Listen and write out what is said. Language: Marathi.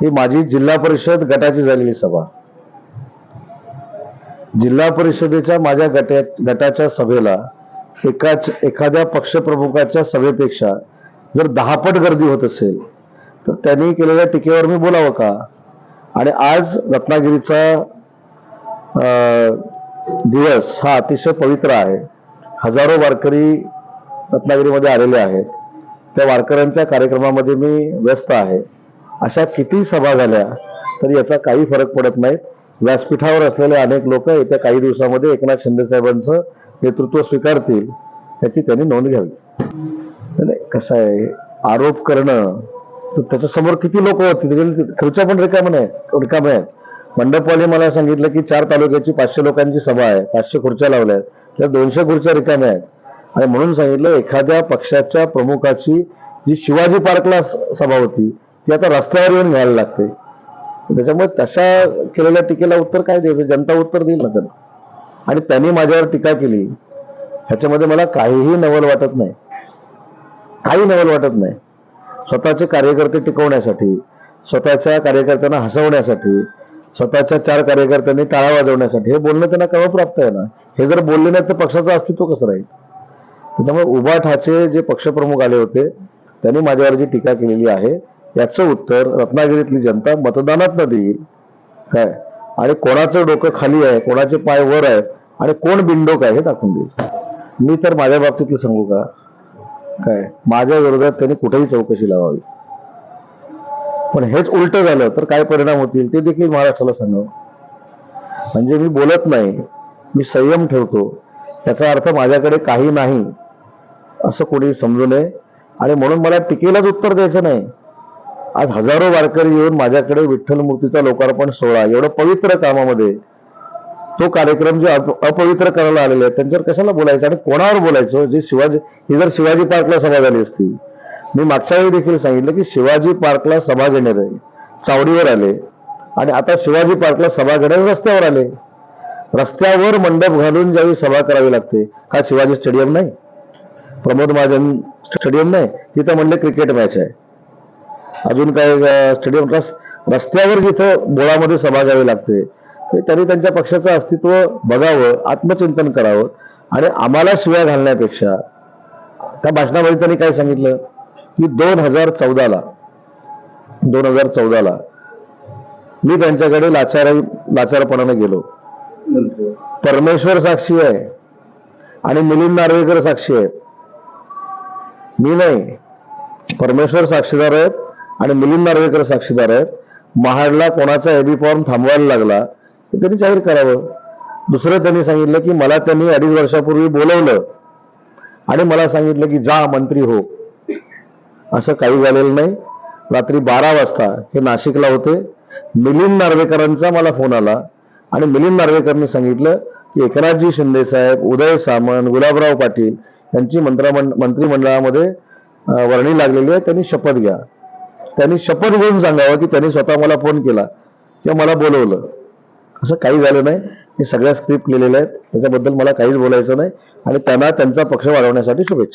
ही माझी जिल्हा परिषद गटाची झालेली सभा. जिल्हा परिषदेच्या माझ्या गटात गटाच्या सभेला एकाच एखाद्या पक्षप्रमुखाच्या सभेपेक्षा जर दहापट गर्दी होत असेल तर त्यांनी केलेल्या टीकेवर मी बोलावं का? आणि आज रत्नागिरीचा दिवस हा अतिशय पवित्र आहे. हजारो वारकरी रत्नागिरीमध्ये आलेले आहेत. त्या वारकऱ्यांच्या कार्यक्रमामध्ये मी व्यस्त आहे. अशा किती सभा झाल्या तर याचा काही फरक पडत नाही व्यासपीठावर असलेले अनेक लोक येत्या काही दिवसामध्ये एकनाथ शिंदे साहेबांचं नेतृत्व स्वीकारतील याची त्यांनी नोंद घ्यावी. नाही, कसं आहे आरोप करणं तर त्याच्यासमोर किती लोक होती? म्हणजे खुर्च्या पण रिकाम्या नाही रिकाम्या आहेत मंडपवाले मला सांगितलं की चार तालुक्याची पाचशे लोकांची सभा आहे पाचशे खुर्च्या लावल्या आहेत त्या दोनशे खुर्च्या रिकाम्या आहेत. आणि म्हणून सांगितलं एखाद्या पक्षाच्या प्रमुखाची जी शिवाजी पार्कला सभा होती ती आता रस्त्यावर येऊन घ्यायला लागते. त्याच्यामुळे तशा केलेल्या टीकेला उत्तर काय द्यायचं? जनता उत्तर देईल ना त्यांना. आणि त्यांनी माझ्यावर टीका केली. ह्याच्यामध्ये मला काहीही नवल वाटत नाही. काही नवल वाटत नाही. स्वतःचे कार्यकर्ते टिकवण्यासाठी स्वतःच्या कार्यकर्त्यांना हसवण्यासाठी स्वतःच्या चार कार्यकर्त्यांनी टाळा वाजवण्यासाठी. हे बोलणं त्यांना केव्हा प्राप्त आहे ना हे जर बोलले नाही तर पक्षाचं अस्तित्व कसं राहील? त्याच्यामुळे उभाठाचे जे पक्षप्रमुख आले होते त्यांनी माझ्यावर जी टीका केलेली आहे याचं उत्तर रत्नागिरीतली जनता मतदानात न देईल. काय? आणि कोणाचं डोकं खाली आहे कोणाचे पाय वर आहेत आणि कोण बिंडोक आहे हे दाखवून देईल. मी तर माझ्या बाबतीतलं सांगू का? काय? माझ्या विरोधात त्यांनी कुठेही चौकशी लावावी. पण हेच उलट झालं तर काय परिणाम होतील ते देखील महाराष्ट्राला सांगावं. म्हणजे मी बोलत नाही मी संयम ठेवतो. याचा अर्थ माझ्याकडे काही नाही असं कोणी समजू नये. आणि म्हणून मला टीकेलाच उत्तर द्यायचं नाही. आज हजारो वारकरी येऊन माझ्याकडे विठ्ठल मूर्तीचा लोकार्पण सोहळा एवढं पवित्र कामामध्ये तो कार्यक्रम जे अप- अपवित्र करायला आलेले आहेत त्यांच्यावर कशाला बोलायचं? आणि कोणावर बोलायचं? जे शिवाजी ही जर शिवाजी पार्कला सभा झाली असती मी मागच्या वेळी देखील सांगितलं की शिवाजी पार्कला सभा घेणारे चावडीवर आले आणि आता शिवाजी पार्कला सभा घेणार रस्त्यावर आले. रस्त्यावर मंडप घालून ज्यावेळी सभा करावी लागते का शिवाजी स्टेडियम नाही? प्रमोद महाजन स्टेडियम नाही? तिथं म्हणले क्रिकेट मॅच आहे. अजून काय स्टेडियम क्लास रस्त्यावर जिथं बोळामध्ये सभा घ्यावी लागते. त्यांनी त्यांच्या पक्षाचं अस्तित्व बघावं आत्मचिंतन करावं आणि आम्हाला शिव्या घालण्यापेक्षा त्या भाषणामध्ये त्यांनी काय सांगितलं? की दोन हजार चौदाला दोन हजार चौदाला मी त्यांच्याकडे लाचार लाचारपणाने गेलो. परमेश्वर साक्षी आहे आणि मिलिंद नार्वेकर साक्षी आहेत. मी नाही. परमेश्वर साक्षीदार आहेत. आणि मिलिंद नार्वेकर साक्षीदार आहेत. महाडला कोणाचा एबी फॉर्म थांबवायला लागला ते त्यांनी जाहीर करावं. दुसरं त्यांनी सांगितलं की मला त्यांनी अडीच वर्षापूर्वी बोलवलं. आणि मला सांगितलं की जा मंत्री हो. असं काही झालेलं नाही. रात्री बारा वाजता हे नाशिकला होते. मिलिंद नार्वेकरांचा मला फोन आला. आणि मिलिंद नार्वेकरांनी सांगितलं की एकनाथजी शिंदे साहेब उदय सामंत गुलाबराव पाटील यांची मंत्रमंड मंत्रिमंडळामध्ये वर्णी लागलेली आहे. त्यांनी शपथ घ्या. त्यांनी शपथ घेऊन सांगावं की त्यांनी स्वतः मला फोन केला किंवा मला बोलवलं. असं काही झालं नाही. हे सगळ्या स्क्रिप्ट लिहिलेल्या आहेत. त्याच्याबद्दल मला काहीच बोलायचं नाही. आणि त्यांना त्यांचा पक्ष वाढवण्यासाठी शुभेच्छा.